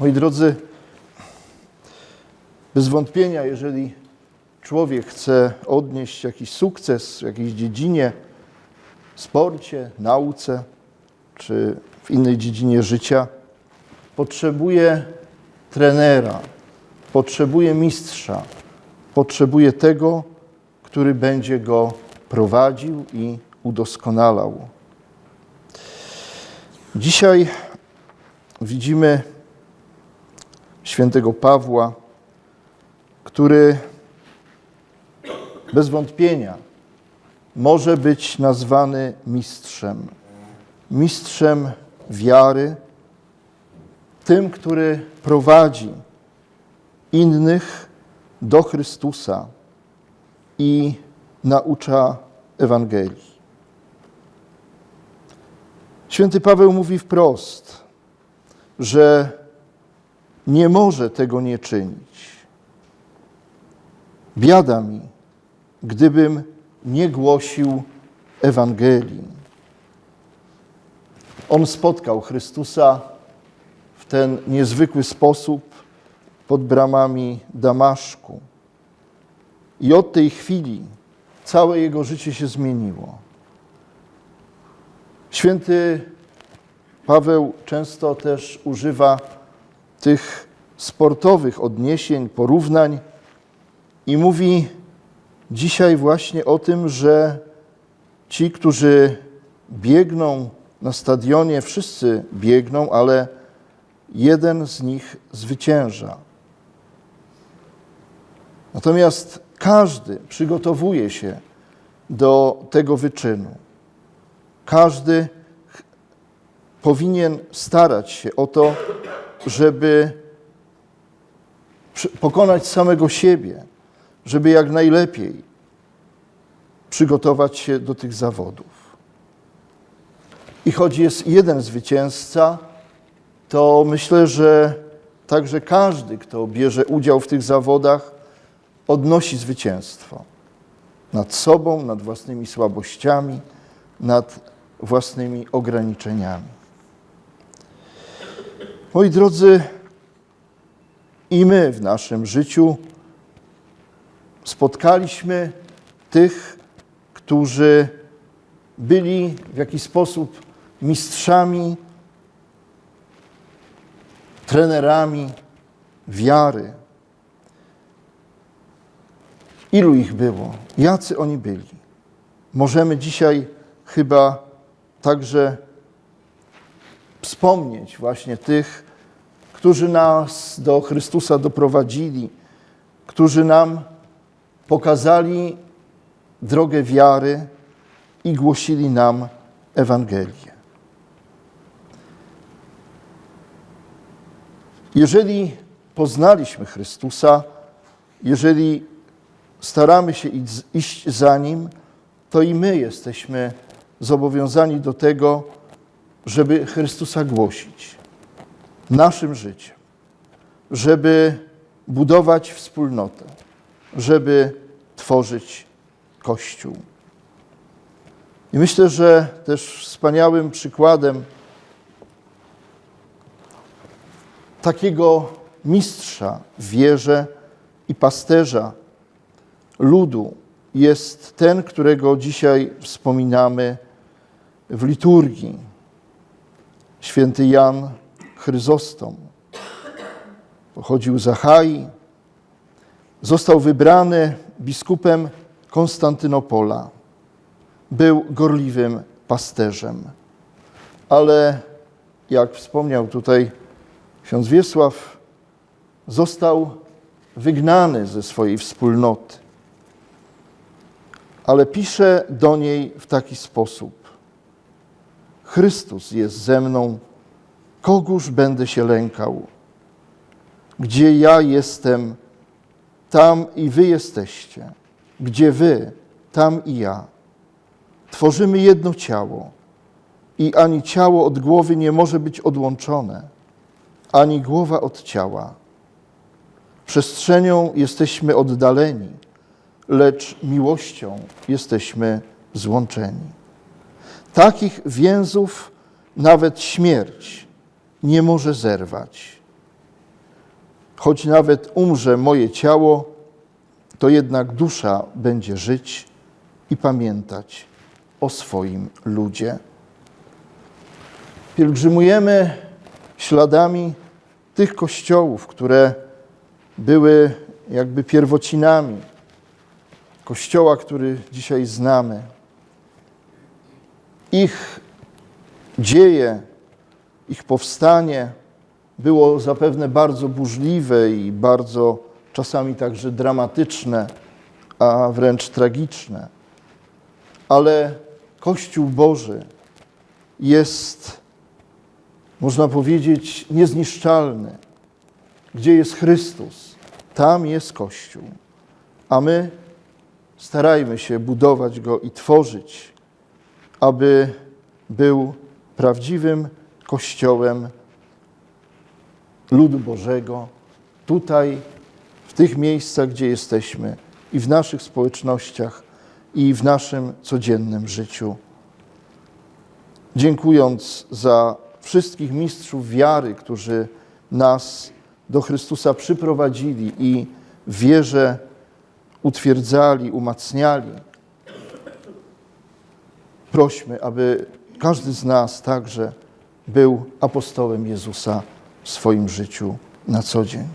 Moi drodzy, bez wątpienia, jeżeli człowiek chce odnieść jakiś sukces w jakiejś dziedzinie, sporcie, nauce czy w innej dziedzinie życia, potrzebuje trenera, potrzebuje mistrza, potrzebuje tego, który będzie go prowadził i udoskonalał. Dzisiaj widzimy świętego Pawła, który bez wątpienia może być nazwany mistrzem. Mistrzem wiary, tym, który prowadzi innych do Chrystusa i naucza Ewangelii. Święty Paweł mówi wprost, że nie może tego nie czynić. Biada mi, gdybym nie głosił Ewangelii. On spotkał Chrystusa w ten niezwykły sposób pod bramami Damaszku. I od tej chwili całe jego życie się zmieniło. Święty Paweł często też używa tych sportowych odniesień, porównań i mówi dzisiaj właśnie o tym, że ci, którzy biegną na stadionie, wszyscy biegną, ale jeden z nich zwycięża. Natomiast każdy przygotowuje się do tego wyczynu. Każdy powinien starać się o to, żeby pokonać samego siebie, żeby jak najlepiej przygotować się do tych zawodów. I choć jest jeden zwycięzca, to myślę, że także każdy, kto bierze udział w tych zawodach, odnosi zwycięstwo nad sobą, nad własnymi słabościami, nad własnymi ograniczeniami. Moi drodzy, i my w naszym życiu spotkaliśmy tych, którzy byli w jakiś sposób mistrzami, trenerami wiary. Ilu ich było? Jacy oni byli? Możemy dzisiaj chyba także wspomnieć właśnie tych, którzy nas do Chrystusa doprowadzili, którzy nam pokazali drogę wiary i głosili nam Ewangelię. Jeżeli poznaliśmy Chrystusa, jeżeli staramy się iść za Nim, to i my jesteśmy zobowiązani do tego, żeby Chrystusa głosić naszym życiem, żeby budować wspólnotę, żeby tworzyć Kościół. I myślę, że też wspaniałym przykładem takiego mistrza w wierze i pasterza ludu jest ten, którego dzisiaj wspominamy w liturgii. Święty Jan Chryzostom. Pochodził z Achai, został wybrany biskupem Konstantynopola. Był gorliwym pasterzem, ale jak wspomniał tutaj ksiądz Wiesław, został wygnany ze swojej wspólnoty. Ale pisze do niej w taki sposób: Chrystus jest ze mną, kogóż będę się lękał? Gdzie ja jestem, tam i wy jesteście. Gdzie wy, tam i ja. Tworzymy jedno ciało i ani ciało od głowy nie może być odłączone, ani głowa od ciała. Przestrzenią jesteśmy oddaleni, lecz miłością jesteśmy złączeni. Takich więzów nawet śmierć nie może zerwać. choć nawet umrze moje ciało, to jednak dusza będzie żyć i pamiętać o swoim ludzie. Pielgrzymujemy śladami tych kościołów, które były jakby pierwocinami kościoła, który dzisiaj znamy. Ich dzieje, ich powstanie było zapewne bardzo burzliwe i bardzo czasami także dramatyczne, a wręcz tragiczne. Ale Kościół Boży jest, można powiedzieć, niezniszczalny. Gdzie jest Chrystus, tam jest Kościół. A my starajmy się budować go i tworzyć, aby był prawdziwym Kościołem ludu Bożego, tutaj, w tych miejscach, gdzie jesteśmy i w naszych społecznościach, i w naszym codziennym życiu. Dziękując za wszystkich mistrzów wiary, którzy nas do Chrystusa przyprowadzili i w wierze utwierdzali, umacniali, prośmy, aby każdy z nas także był apostołem Jezusa w swoim życiu na co dzień.